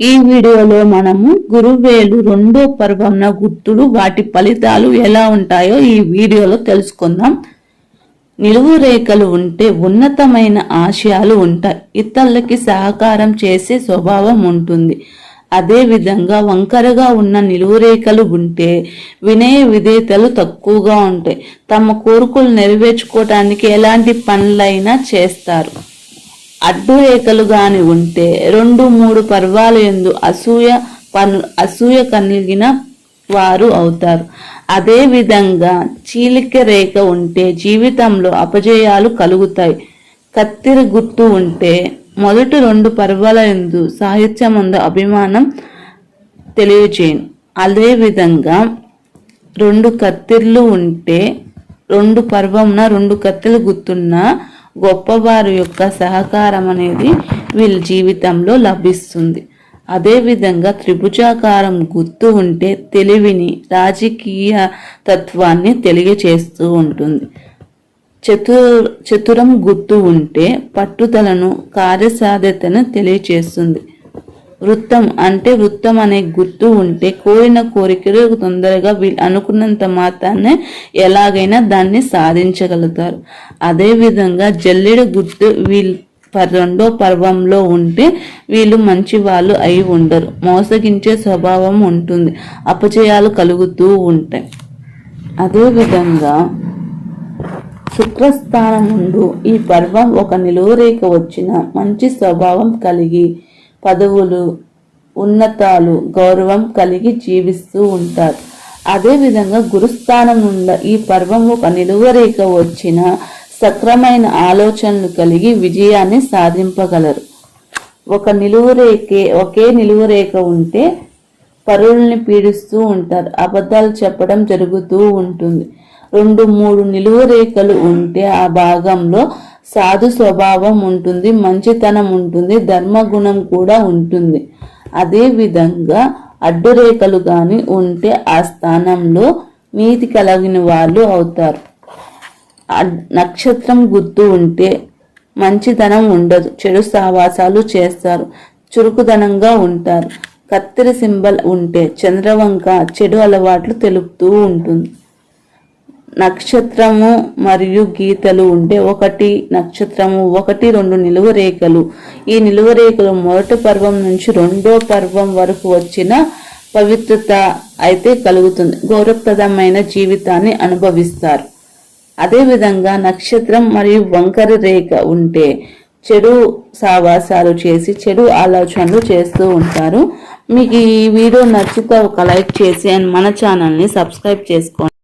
ఈ వీడియోలో మనము గురువేలు రెండో పర్వంన గుర్తులు వాటి ఫలితాలు ఎలా ఉంటాయో ఈ వీడియోలో తెలుసుకుందాం. నిలువు రేఖలు ఉంటే ఉన్నతమైన ఆశయాలు ఉంటాయి. ఇతరులకి సహకారం చేసే స్వభావం ఉంటుంది. అదేవిధంగా వంకరగా ఉన్న నిలువు రేఖలు ఉంటే వినయ విధేయతలు తక్కువగా ఉంటాయి. తమ కోరికలు నెరవేర్చుకోవటానికి ఎలాంటి పనులైనా చేస్తారు. అడ్డురేఖలు గాని ఉంటే రెండు మూడు పర్వాల ఎందు అసూయ పను అసూయ కలిగిన వారు అవుతారు. అదేవిధంగా చీలిక రేఖ ఉంటే జీవితంలో అపజయాలు కలుగుతాయి. కత్తిరి గుర్తు ఉంటే మొదటి రెండు పర్వాల ఎందు సాహిత్యముందు అభిమానం తెలియచేయను. అదేవిధంగా రెండు కత్తిర్లు ఉంటే రెండు పర్వంన రెండు కత్తిలు గుర్తున్న గొప్పవారి యొక్క సహకారం అనేది వీళ్ళ జీవితంలో లభిస్తుంది. అదేవిధంగా త్రిభుజాకారం గుర్తు ఉంటే తెలివిని రాజకీయ తత్వాన్ని తెలియచేస్తూ ఉంటుంది. చతుర్ చతురం గుర్తు ఉంటే పట్టుదలను కార్యసాధ్యతను తెలియచేస్తుంది. వృత్తం అంటే వృత్తం అనే గుర్తు ఉంటే కోరిన కోరికలు తొందరగా వీళ్ళు అనుకున్నంత మాత్రాన్ని ఎలాగైనా దాన్ని సాధించగలుగుతారు. అదేవిధంగా జల్లెడ గుర్తు వీళ్ళు రెండో పర్వంలో ఉంటే వీళ్ళు మంచి వాళ్ళు అయి ఉండరు. మోసగించే స్వభావం ఉంటుంది. అపజయాలు కలుగుతూ ఉంటాయి. అదేవిధంగా శుక్రస్థానం ముందు ఈ పర్వం ఒక నిలువు రేఖ వచ్చిన మంచి స్వభావం కలిగి పదవులు ఉన్నతాలు గౌరవం కలిగి జీవిస్తూ ఉంటారు. అదేవిధంగా గురుస్థానం నుండి ఈ పర్వం ఒక నిలువరేఖ వచ్చిన సక్రమైన ఆలోచనలు కలిగి విజయాన్ని సాధింపగలరు. ఒక నిలువరేఖే ఒకే నిలువరేఖ ఉంటే పరుల్ని పీడిస్తూ ఉంటారు. అబద్ధాలు చెప్పడం జరుగుతూ ఉంటుంది. రెండు మూడు నిలువు రేఖలు ఉంటే ఆ భాగంలో సాధు స్వభావం ఉంటుంది మంచితనం ఉంటుంది ధర్మగుణం కూడా ఉంటుంది. అదేవిధంగా అడ్డురేఖలు కానీ ఉంటే ఆ స్థానంలో నీతి కలిగిన వాళ్ళు అవుతారు. నక్షత్రం గుర్తు ఉంటే మంచితనం ఉండదు చెడు సావాసాలు చేస్తారు చురుకుదనంగా ఉంటారు. కత్తిరి సింబల్ ఉంటే చంద్రవంక చెడు అలవాట్లు తెలుపుతూ ఉంటుంది. నక్షత్రము మరియు గీతలు ఉంటే ఒకటి నక్షత్రము ఒకటి రెండు నిలువ రేఖలు. ఈ నిలువ రేఖలు మొదటి పర్వం నుంచి రెండో పర్వం వరకు వచ్చిన పవిత్రత అయితే కలుగుతుంది. గౌరవప్రదమైన జీవితాన్ని అనుభవిస్తారు. అదేవిధంగా నక్షత్రం మరియు వంకర రేఖ ఉంటే చెడు సావాసాలు చేసి చెడు ఆలోచనలు చేస్తూ ఉంటారు. మీకు ఈ వీడియో నచ్చితే ఒక లైక్ చేసి అండ్ మన ఛానల్ని సబ్స్క్రైబ్ చేసుకోండి.